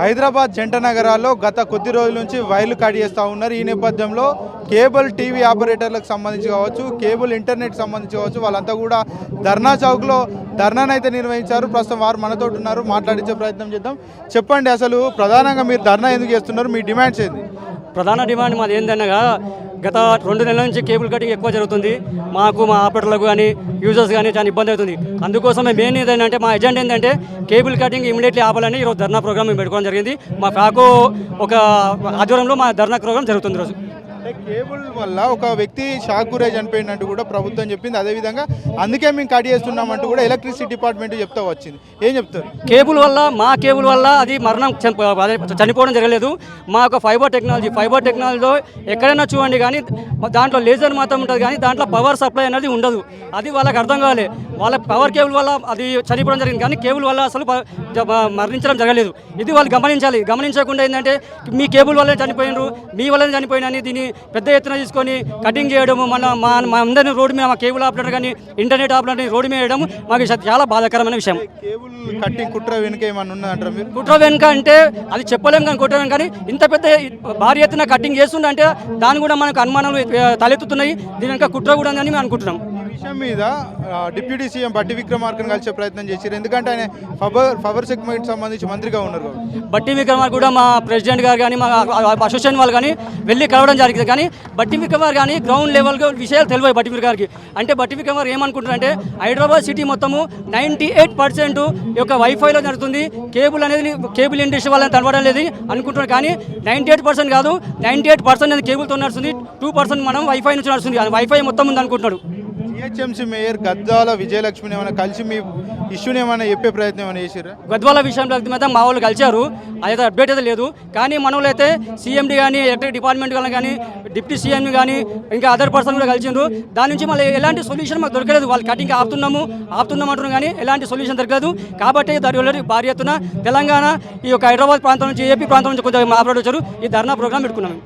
హైదరాబాద్ జంట నగరాల్లో గత కొద్ది రోజుల నుంచి వైర్లు కట్ చేస్తూ ఉన్నారు. ఈ నేపథ్యంలో కేబుల్ టీవీ ఆపరేటర్లకు సంబంధించి కావచ్చు కేబుల్ ఇంటర్నెట్ సంబంధించి కావచ్చు వాళ్ళంతా కూడా ధర్నా చౌక్లో ధర్నానైతే నిర్వహించారు. ప్రస్తుతం వారు మనతో ఉన్నారు మాట్లాడించే ప్రయత్నం చేద్దాం. చెప్పండి అసలు ప్రధానంగా మీరు ధర్నా ఎందుకు చేస్తున్నారు? మీ డిమాండ్స్ ఏంది? ప్రధాన డిమాండ్ మాది ఏందనగా గత రెండు నెలల నుంచి కేబుల్ కటింగ్ ఎక్కువ జరుగుతుంది. మాకు మా ఆపరేటర్లకు కానీ యూజర్స్ కానీ చాలా ఇబ్బంది అవుతుంది. అందుకోసమే మెయిన్ ఏంటంటే మా ఎజెండా ఏంటంటే కేబుల్ కటింగ్ ఇమీడియట్లీ ఆపాలని ఈరోజు ధర్నా ప్రోగ్రామ్ మేము పెట్టుకోవడం జరిగింది. మా ఫ్యాకో ఒక ఆధ్వర్యంలో మా ధర్నా ప్రోగ్రామ్ జరుగుతుంది ఈరోజు. కేబుల్ వల్ల ఒక వ్యక్తి షాక్ గురై చనిపోయినట్టు కూడా ప్రభుత్వం చెప్పింది. అదేవిధంగా అందుకే మేము కట్ చేస్తున్నామంటూ కూడా ఎలక్ట్రిసిటీ డిపార్ట్మెంట్ చెప్తా వచ్చింది. ఏం చెప్తారు? కేబుల్ వల్ల మా కేబుల్ వల్ల అది మరణం చనిపో- అదే చనిపోవడం జరగలేదు. మా యొక్క ఫైబర్ టెక్నాలజీ ఫైబర్ టెక్నాలజీలో ఎక్కడైనా చూడండి కానీ దాంట్లో లేజర్ మాత్రం ఉంటుంది కానీ దాంట్లో పవర్ సప్లై అనేది ఉండదు. అది వాళ్ళకి అర్థం కావాలి వాళ్ళ పవర్ కేబుల్ వల్ల అది చనిపోవడం జరిగింది కానీ కేబుల్ వల్ల అసలు మరణించడం జరగలేదు. ఇది వాళ్ళు గమనించాలి. గమనించకుండా ఏంటంటే మీ కేబుల్ వల్లే చనిపోయినారు మీ వల్లనే చనిపోయినని దీన్ని పెద్ద ఎత్తున తీసుకొని కటింగ్ చేయడము మన మా మా అందరినీ రోడ్డు మీద మా కేబుల్ ఆపరేటర్ కానీ ఇంటర్నెట్ ఆపరేటర్ రోడ్డు మీద వేయడం మాకు చాలా బాధాకరమైన విషయం. కేబుల్ కట్టింగ్ కుట్ర వెనుక ఏమన్నా ఉన్నదంటారా మీరు? కుట్ర వెనుక అంటే అది చెప్పలేం కానీ కుట్ర వెనుక కానీ ఇంత పెద్ద భారీ ఎత్తున కటింగ్ చేస్తుండే అంటే దాని కూడా మనకు అనుమానాలు తలెత్తుతున్నాయి. దీని వెనుక కుట్ర కూడా ఉందని మేము అనుకుంటున్నాం. విషయం మీద డిప్యూటీ సీఎం బట్టి విక్రమార్కను కలిసే ప్రయత్నం చేశారు ఎందుకంటే ఆయన పవర్ పవర్ సెగ్మెంట్ సంబంధించి మంత్రిగా ఉన్నారు బట్టి విక్రమార్ కూడా మా ప్రెసిడెంట్ గారు కానీ మా అసోసియేషన్ వాళ్ళు కానీ వెళ్ళి కలవడం జరిగింది. కానీ బట్టి విక్రమార్ కానీ గ్రౌండ్ లెవెల్గా విషయాలు తెలివాయి బట్టి విక్రమార్కి అంటే బట్టి విక్రమార్ ఏమనుకుంటారంటే హైదరాబాద్ సిటీ మొత్తము నైంటీ ఎయిట్ పర్సెంట్ యొక్క వైఫైలో జరుగుతుంది. కేబుల్ అనేది కేబుల్ ఇండస్ట్రీ వాళ్ళని కనబడడం లేదు అనుకుంటున్నారు. కానీ నైంటీ ఎయిట్ పర్సెంట్ కాదు నైంటీ ఎయిట్ పర్సెంట్ అనేది కేబుల్తో నడుస్తుంది. టూ పర్సెంట్ మనం వైఫై నుంచి నడుస్తుంది. అది వైఫై మొత్తం ఉంది అనుకుంటున్నాడు. జిహెచ్ఎంసీ మేయర్ గద్వాల విజయలక్ష్మిని ఏమైనా కలిసి మీ ఇష్యూని ఏమైనా చెప్పే ప్రయత్నం ఏమైనా చేశారా గద్వాల విషయంలో అయితే మా వాళ్ళు కలిశారు. అయితే అప్డేట్ అయితే లేదు. కానీ మన అయితే సీఎండి కానీ ఎలక్ట్రిక్ డిపార్ట్మెంట్ వాళ్ళని కానీ డిప్యూటీ సీఎం కానీ ఇంకా అదర్ పర్సన్ కూడా కలిసిండ్రు. దాని నుంచి మళ్ళీ ఎలాంటి సొల్యూషన్ మాకు దొరకలేదు. వాళ్ళు కటింగ్ ఆపుతున్నాము ఆపుతున్నాం అంటున్నాం కానీ ఎలాంటి సొల్యూషన్ దొరకలేదు. కాబట్టి దాని భారీ ఎత్తున తెలంగాణ ఈ యొక్క హైదరాబాద్ ప్రాంతం నుంచి ఏపీ ప్రాంతం నుంచి కొంచెం మాట్లాడొచ్చారు. ఈ ధర్నా ప్రోగ్రామ్ పెట్టుకున్నాము